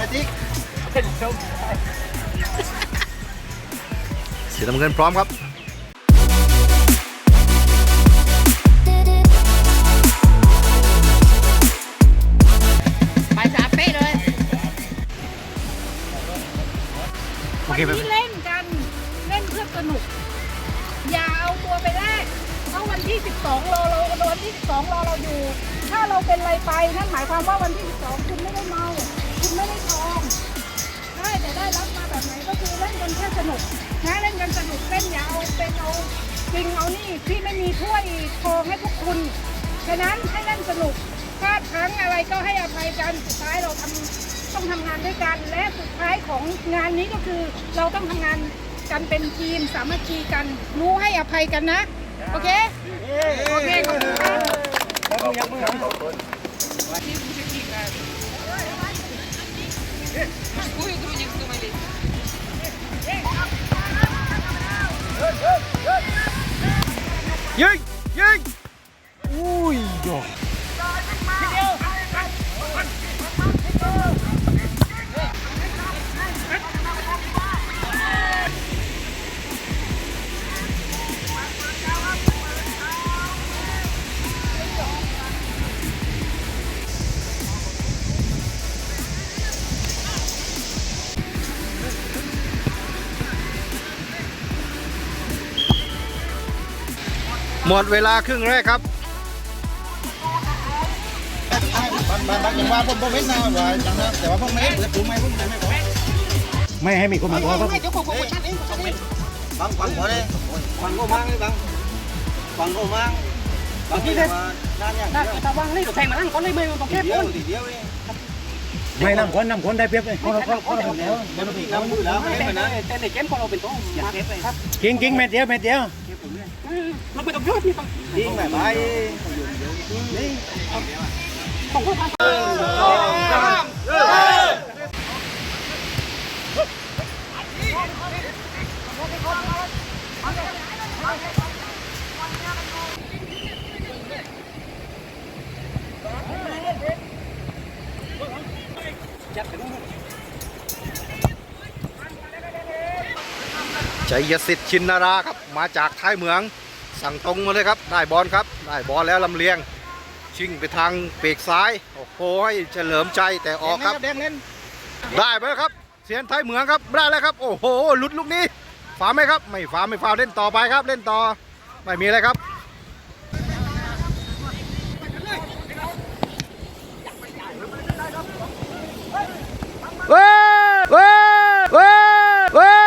มาดิสีน้ำเงินพร้อมครับ ไปสาเป๊เลยวันนี้เล่นกัน เล่นเพื่อสนุก อย่าเอาตัวไปแลกเพราะวันที่ 12รอเราวันที่ 12รอเราอยู่ ถ้าเราเป็นอะไรไปนั่นหมายความว่าวันที่ 12 คุณไม่ได้เมา ได้รับมาแบบไหนก็คือเล่นกันแค่สนุกนะเล่นกันสนุกเล่นอย่าเอาเป็นเอาจริงเอานี่พี่ไม่มีถ้วยทองให้พวกคุณฉะนั้นให้เล่นสนุกพลาดครั้งอะไรก็ให้อภัยกันสุดท้ายเราทำต้องทำงานด้วยกัน และสุดท้ายของงานนี้ก็คือเราต้องทำงานกันเป็นทีมสามัคคีกัน รู้ให้อภัยกันนะ โอเค โอเคขอบคุณครับ ยิงยิง หมดเวลาครึ่งแรกครับบางบางบางอย่างว่าผมผมไม่ทราบว่าจังนะแต่ว่าผมไม่เปิดดูไม่ผมไม่พอไม่ให้มีคนมาขอครับไม่เดี๋ยวผมผมชัดเองชัดเองบางฟังพอเลยฟังก็มั่งบางฟังก็มั่งบางทีเนี่ยนั่นยางถ้าเดียวถ้าวางนี่แทงมานั่งก้อนเลยไม่ต้องแค่เดีปูยวนทีเดียไม่นำคนนำคนได้เปรียบเลยคนละคนคนละคนเดี๋ยวพี่น้ำมือแล้วไม่แต่เป็นไรแต่ในเกมของเราเป็นตัวอย่าเก็บเลยครับกิ้งกิ้งเม็ดเดียวเม็ดเดียว เราไม่ต้องยอดนี่ต้องยิงแบบไปนี่ต้องเข้าไปชัยสิทธิ์ชินนาราครับ มาจากท้ายเมือง สั่งตรงมาเลยครับ ได้บอลครับ ได้บอลแล้วลำเลียง ชิงไปทางเปีกซ้าย โอ้โหให้เฉลิมใจแต่ออกครับ แดงเล่น ได้ไปแล้วครับ เสียนท้ายเมืองครับ ได้แล้วครับ โอ้โห หลุดลูกนี้ ฝาไหมครับ ไม่ฝาไม่ฝาเล่นต่อไปครับ เล่นต่อ ไม่มีอะไรครับ เว้ยเว้ยเว้ยเว้ย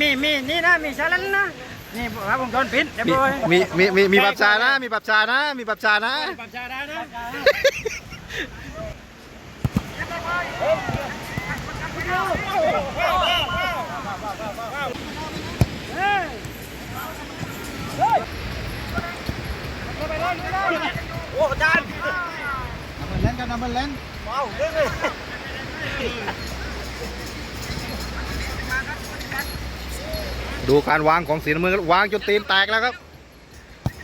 มีมีนี่นะมีชาลันนะนี่ครับผมโดนพิษเรียบมีร้อยมีมีมีมีปับชานะ มีปับชานะ มีปับชานะปัญชาได้นะมันเล่นกันนะมันเล่น ดูการวางของสีน้ำเงินครับวางจนตีนแตกแล้วครับ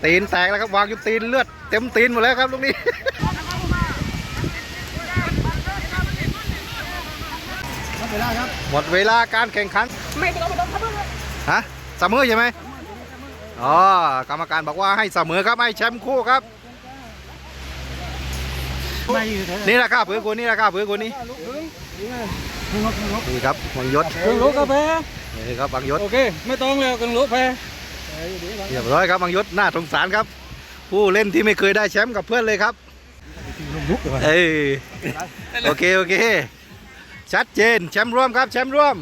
ตีนแตกแล้วครับวางจนตีนเลือดเต็มตีนหมดแล้วครับลูกนี้ไม่เป็นไรครับหมดเวลาการแข่งขันไม่ต้องไม่ต้องทำเลยฮะเสมอใช่ไหมอ๋อกรรมการบอกว่าให้เสมอครับให้แชมป์คู่ครับ ไม่อยู่เถอะนี่แหละครับเพื่อนคนนี้แหละครับเพื่อนคนนี้นี่ครับบังยศกังลุกกาแฟนี่ครับบังยศโอเคไม่ต้องแล้วกังลุกแพ้เรียบร้อยครับบังยศน่าสงสารครับ ผู้เล่นที่ไม่เคยได้แชมป์กับเพื่อนเลยครับเอ้ยโอเคโอเคชัดเจนแชมป์ร่วมครับแชมป์ร่วม